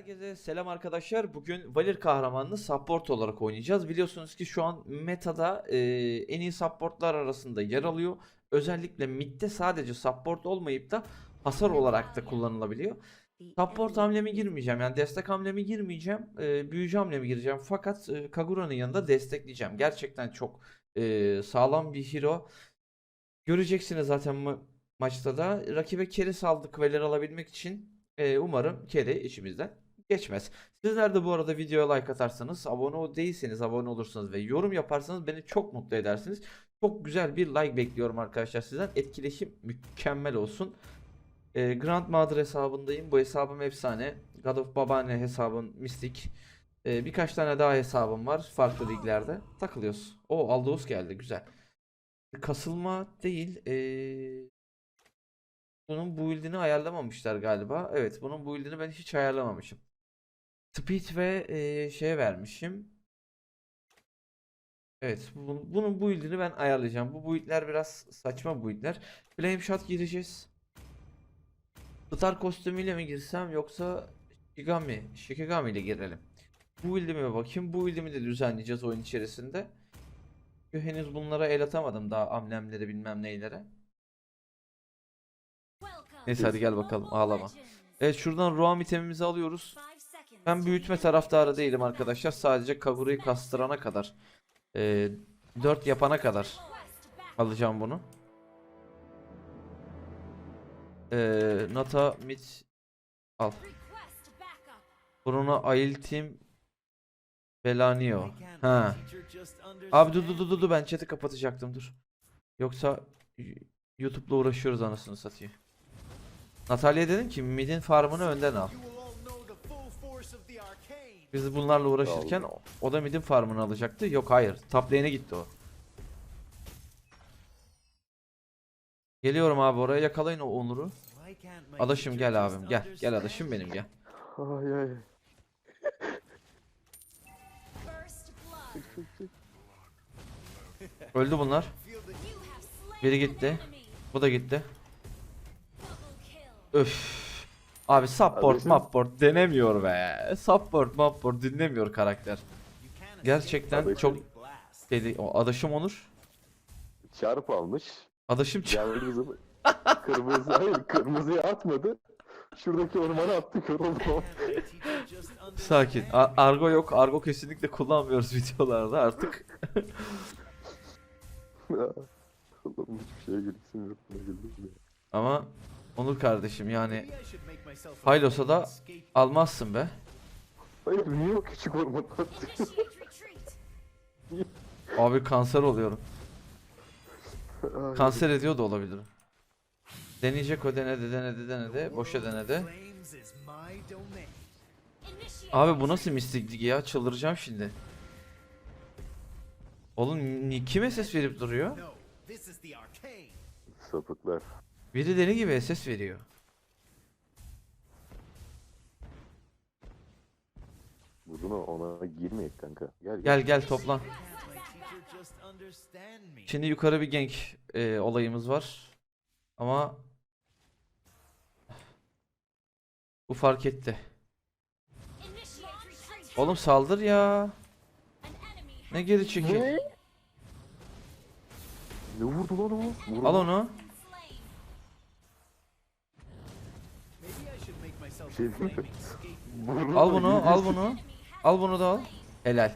Herkese selam arkadaşlar. Bugün Valir kahramanını support olarak oynayacağız. Biliyorsunuz ki şu an metada e, en iyi supportlar arasında yer alıyor. Özellikle midde sadece support olmayıp da hasar olarak da kullanılabiliyor. Support hamlemi girmeyeceğim. Yani destek hamlemi girmeyeceğim. E, büyücü hamlemi gireceğim. Fakat e, Kagura'nın yanında destekleyeceğim. Gerçekten çok e, sağlam bir hero. Göreceksiniz zaten ma- maçta da. Rakibe keri saldık Valir alabilmek için. Ee, umarım kere içimizden geçmez. Sizler de bu arada videoya like atarsanız, abone değilseniz abone olursanız ve yorum yaparsanız beni çok mutlu edersiniz. Çok güzel bir like bekliyorum arkadaşlar sizden. Etkileşim mükemmel olsun. Ee, Grandmother hesabındayım. Bu hesabım efsane. God of Babaanne hesabım mistik. Ee, birkaç tane daha hesabım var farklı liglerde. Takılıyoruz. O Aldous geldi güzel. Kasılma değil. Ee, bunun build'ini ayarlamamışlar galiba. Evet, bunun build'ini ben hiç ayarlamamışım. Speed ve eee şeye vermişim. Evet, bu- bunun build'ini ben ayarlayacağım. Bu build'ler biraz saçma build'ler. Flame Shot gireceğiz. Star kostümüyle mi girsem yoksa Shigami, Shikigami ile girelim. Bu build'ime bakayım. Bu build'imi de düzenleyeceğiz oyun içerisinde. Çünkü henüz bunlara el atamadım daha amblemlere bilmem neylere. Neyse hadi gel bakalım ağlama. Evet şuradan Roam itemimizi alıyoruz. Ben büyütme taraftarı değilim arkadaşlar. Sadece Kagura'yı kastırana kadar. E, 4 yapana kadar alacağım bunu. E, Nata mid al. Bruno Ailtim Belanio. Ha. Abi dur dur dur dur, ben chat'i kapatacaktım dur. Yoksa YouTube'la uğraşıyoruz anasını satayım. Natalya dedim ki midin farmını önden al. Biz bunlarla uğraşırken o- da midin farmını alacaktı. Yok hayır. Top lane'e gitti o. Geliyorum abi oraya yakalayın o Onur'u. Adaşım gel abim gel. Gel adaşım benim gel. Ay ay. Öldü bunlar. Biri gitti. Bu da gitti. Öf. Abi support support denemiyor be. Support support dinlemiyor karakter. Gerçekten Kardeşim. çok deli. O adaşım Onur. Çarp almış. Adaşım ç- Yalnız kırmızı hayır kırmızıya atmadı. Şuradaki ormana attı kör oldu. Sakin. A- argo yok. Argo kesinlikle kullanmıyoruz videolarda artık. Allah'ım hiçbir şeye gülüksün yok. Ama Onur kardeşim yani Haylos'a da almazsın be. Hayır niye o küçük ormana attı? Abi kanser oluyorum. Kanser ediyor da olabilir. Deneyecek o denedi denedi denedi. Boşa denedi. Abi bu nasıl mistiklik ya? Çıldıracağım şimdi. Oğlum kime ses verip duruyor? Sapıklar. Biri deli gibi ses veriyor. Bugün ona girmeyek kanka. Gel Gel gel toplan. Şimdi yukarı bir gank e, olayımız var. Ama bu fark etti. Oğlum saldır ya. Ne geri çekil. Ne vurdu lan o? Vurdu. Al onu. Şey değil mi? Vurdu Al da bunu, al bunu. Al bunu da al. Helal.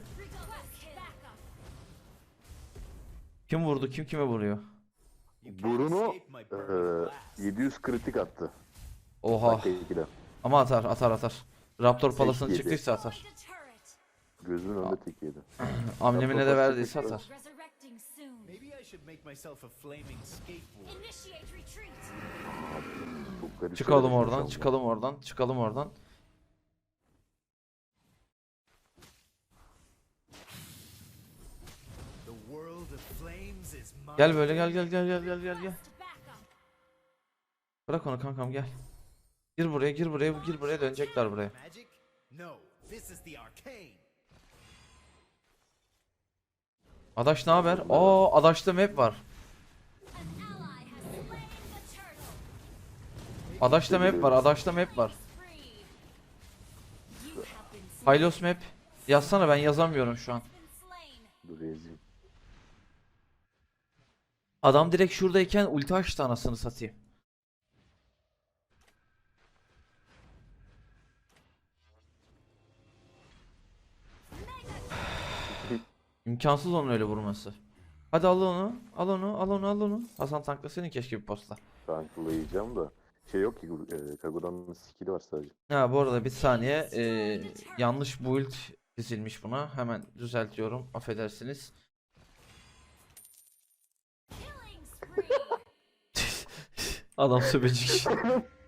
Kim vurdu? Kim kime vuruyor? Bruno eee 700 kritik attı. Oha. Dakika 2'de. Ama atar, atar, atar. Raptor palasını yedi. çıktıysa atar. Gözümün önünde tek yedi. Amblemine de verdiyse atar. Resurrecting soon. Maybe I should make myself a flaming skateboard. Initiate retreat. Çok garip Çıkalım oradan, yaşandı. çıkalım oradan, çıkalım oradan. Gel böyle gel gel gel gel gel gel gel. Bırak onu kankam gel. Gir buraya, gir buraya, gir buraya dönecekler buraya. Adaş ne haber? Aa, Adaş'ta map var. Adaş'ta map var, Adaş'ta map var. Hylos map. Yazsana ben yazamıyorum şu an. Dur yazayım. Adam direkt şuradayken ulti açtı anasını satayım. İmkansız onun öyle vurması. Hadi al onu, al onu, al onu, al onu. Hasan tankla senin keşke bir posta. Tanklayacağım da. Şey yok ki e, Kagura'nın skill'i var sadece. Ha bu arada bir saniye eee, yanlış build dizilmiş buna. Hemen düzeltiyorum. Affedersiniz. Adam söbecik.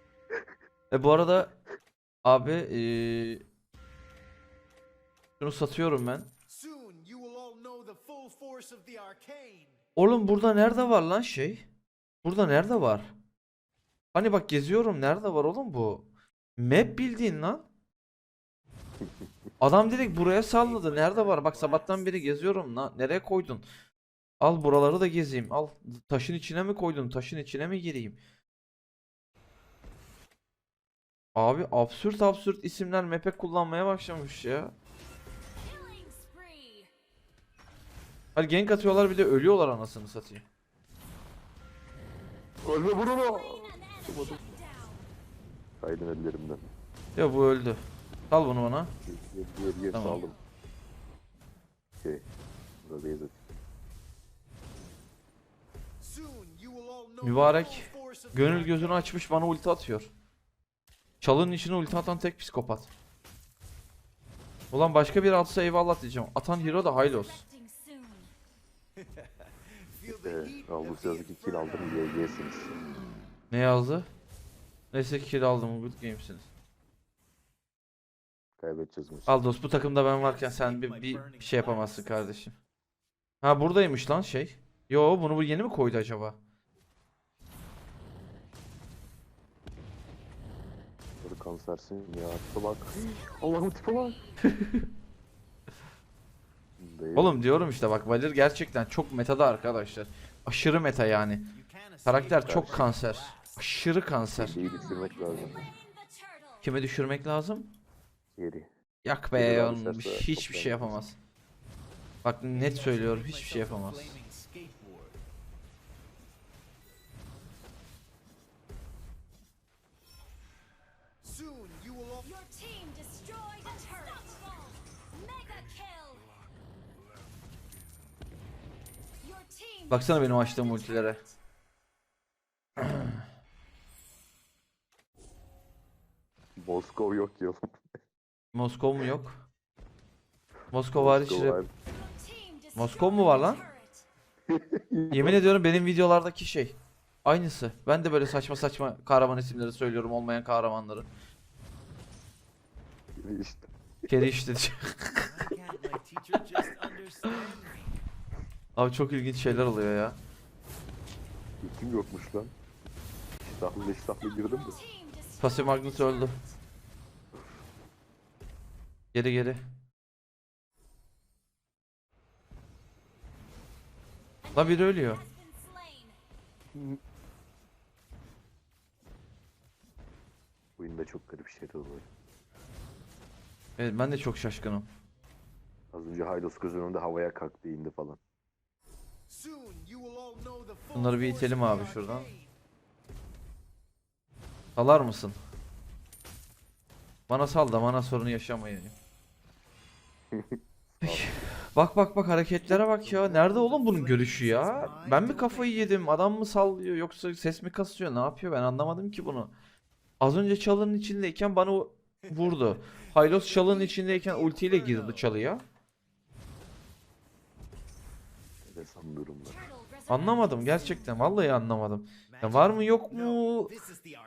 e bu arada abi eee şunu satıyorum ben. Oğlum burada nerede var lan şey? Burada nerede var? Hani bak geziyorum nerede var oğlum bu? Map bildiğin lan. Adam direkt buraya salladı. Nerede var? Bak sabahtan beri geziyorum lan. Nereye koydun? Al buraları da gezeyim. Al taşın içine mi koydun? Taşın içine mi gireyim? Abi absürt absürt isimler map'e kullanmaya başlamış ya. Hadi gank atıyorlar bir de ölüyorlar anasını satayım. Ölme Bruno! Down. Kaydın ellerimden. Ya bu öldü. Sal bunu bana. Yer yer yer Tamam. saldım. Şey. Burada yazık. Mübarek. Gönül gözünü açmış bana ulti atıyor. Çalının içine ulti atan tek psikopat. Ulan başka bir atsa eyvallah diyeceğim. Atan hero da Hylos. Ee, 2 kill aldım inferno. YG'siniz. Ne yazdı? Neyse ki kill aldım. Good gamesiniz. Kaybedeceğiz maçı. Aldos bu takımda ben varken sen bir, bir, bir şey yapamazsın kardeşim. Ha buradaymış lan şey. Yo bunu bu yeni mi koydu acaba? Böyle kansersin ya. Tipe bak. Allah'ım tipe bak. Değil. Oğlum diyorum işte bak Valir gerçekten çok metada arkadaşlar. Aşırı meta yani. Karakter çok kanser. Aşırı kanser. Şeyi düşürmek lazım. Kimi düşürmek lazım? Yeri. Yak Biri be daha onun hiçbir çok şey yapamaz. Bak net söylüyorum hiçbir şey yapamaz. flaming skateboard. Soon you will all Your team destroyed a turret. Mega kill. Your team Baksana benim açtığım ultilere. Moskov yok ki oğlum. Moskov mu yok? Moskov hariç Moskov var. Moskov mu var lan? Yemin ediyorum benim videolardaki şey. Aynısı. Ben de böyle saçma saçma kahraman isimleri söylüyorum olmayan kahramanları. İşte. Kedi işte. Abi çok ilginç şeyler oluyor ya. Kim yokmuş lan? İştahlı iştahlı girdim de. Pasif Magnus öldü. Geri geri. Lan biri ölüyor. Oyunda çok garip şeyler oluyor. Evet ben de çok şaşkınım. Az önce Hylos gözünün önünde havaya kalktı indi falan. Bunları bir itelim abi şuradan. Salar mısın? Bana sal da bana sorunu yaşamayın. Bak bak bak hareketlere bak ya. Nerede oğlum bunun görüşü ya? Ben mi kafayı yedim? Adam mı sallıyor yoksa ses mi kasıyor? Ne yapıyor? Ben anlamadım ki bunu. Az önce çalının içindeyken bana vurdu. Hylos çalının içindeyken ultiyle girdi çalıya. Anlamadım gerçekten. Vallahi anlamadım. Ya var mı yok mu?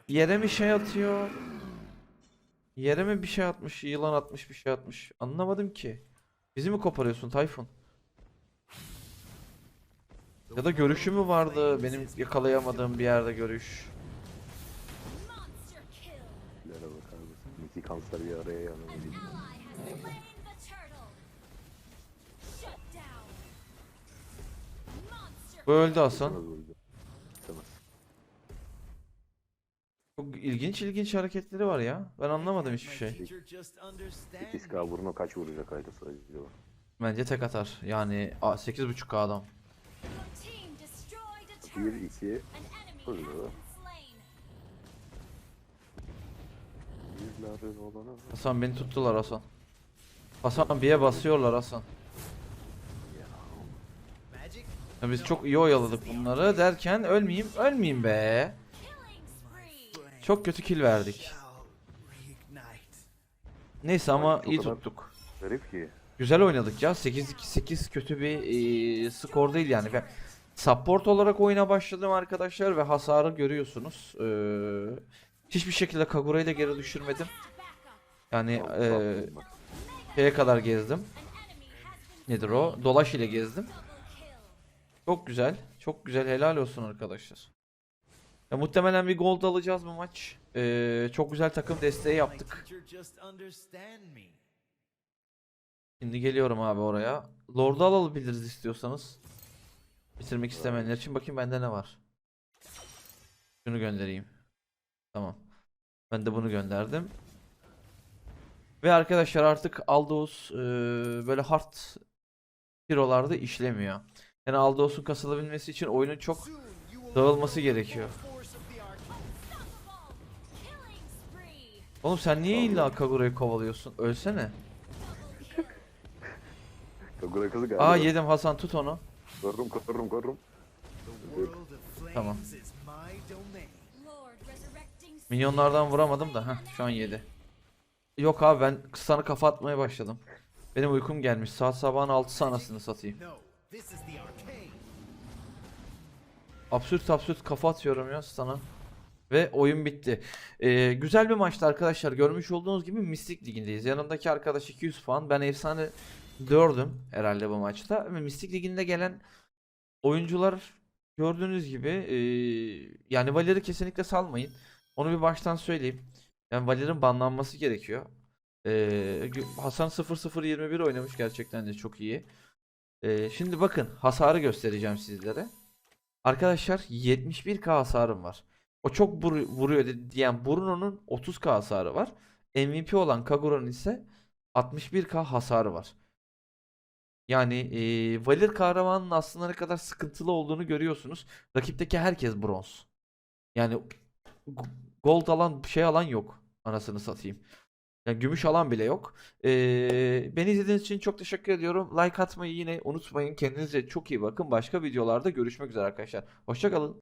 Yere mi şey atıyor? Yere mi bir şey atmış? Yılan atmış bir şey atmış. Anlamadım ki. Bizi mi koparıyorsun Tayfun? Ya da görüşü mü vardı? Benim yakalayamadığım bir yerde görüş. Bakar mısın? Kanser bir araya yanıyor. Bu öldü Hasan. Çok ilginç ilginç hareketleri var ya. Ben anlamadım hiçbir şey. Teacher just understand 8K Bruno kaç vuracak ayda acaba? Bence tek atar. Yani a- 8.5k adam. Your team destroyed a 1, turret. 2, An enemy has Öyle. been slain. yüzleri olana. Hasan beni tuttular Hasan. Hasan bir'e basıyorlar Hasan. Ya biz çok iyi oyaladık bunları derken ölmeyeyim ölmeyeyim be. Çok kötü kill verdik. Neyse ama iyi tuttuk. Garip ki. Güzel oynadık ya. 8-2-8 kötü bir eee, skor değil yani. Ben support olarak oyuna başladım arkadaşlar ve hasarı görüyorsunuz. Eee, hiçbir şekilde Kagura'yı da geri düşürmedim. Yani bak. şeye kadar gezdim. Nedir o? Dolaş ile gezdim. Çok güzel. Çok güzel. Helal olsun arkadaşlar. Ya muhtemelen bir gold alacağız bu maç. Eee, çok güzel takım desteği yaptık. Şimdi geliyorum abi oraya. Lord'u alabiliriz istiyorsanız. Bitirmek istemeyenler için bakayım bende ne var. Şunu göndereyim. Tamam. Ben de bunu gönderdim. Ve arkadaşlar artık Aldos eee, böyle hard hero'larda işlemiyor. Yani Aldos'un kasılabilmesi için oyunun çok dağılması gerekiyor. Oğlum sen niye illa Kagura'yı kovalıyorsun? Ölsene. Kagura kızı galiba. Aa yedim Hasan tut onu. Korurum korurum korurum. Tamam. Minyonlardan vuramadım da. Heh, şu an yedi. Yok abi ben sana kafa atmaya başladım. Benim uykum gelmiş. Saat sabahın 6'sı anasını satayım. Absürt absürt kafa atıyorum ya sana. Ve oyun bitti. Ee, güzel bir maçtı arkadaşlar. Görmüş olduğunuz gibi Mistik Ligi'ndeyiz. Yanımdaki arkadaş 200 puan. Ben efsane 4'üm herhalde bu maçta. Ve Mistik Ligi'nde gelen oyuncular gördüğünüz gibi ee, yani Valer'i kesinlikle salmayın. Onu bir baştan söyleyeyim. Yani Valer'in banlanması gerekiyor. Ee, Hasan 0021 oynamış gerçekten de çok iyi. Ee, şimdi bakın hasarı göstereceğim sizlere. Arkadaşlar 71k hasarım var. O çok vur- vuruyor diyen Bruno'nun 30k hasarı var. MVP olan Kagura'nın ise 61k hasarı var. Yani eee Valir kahramanın aslında ne kadar sıkıntılı olduğunu görüyorsunuz. Rakipteki herkes bronz. Yani gold alan şey alan yok. Anasını satayım. Yani gümüş alan bile yok. Eee beni izlediğiniz için çok teşekkür ediyorum. Like atmayı yine unutmayın. Kendinize çok iyi bakın. Başka videolarda görüşmek üzere arkadaşlar. Hoşçakalın.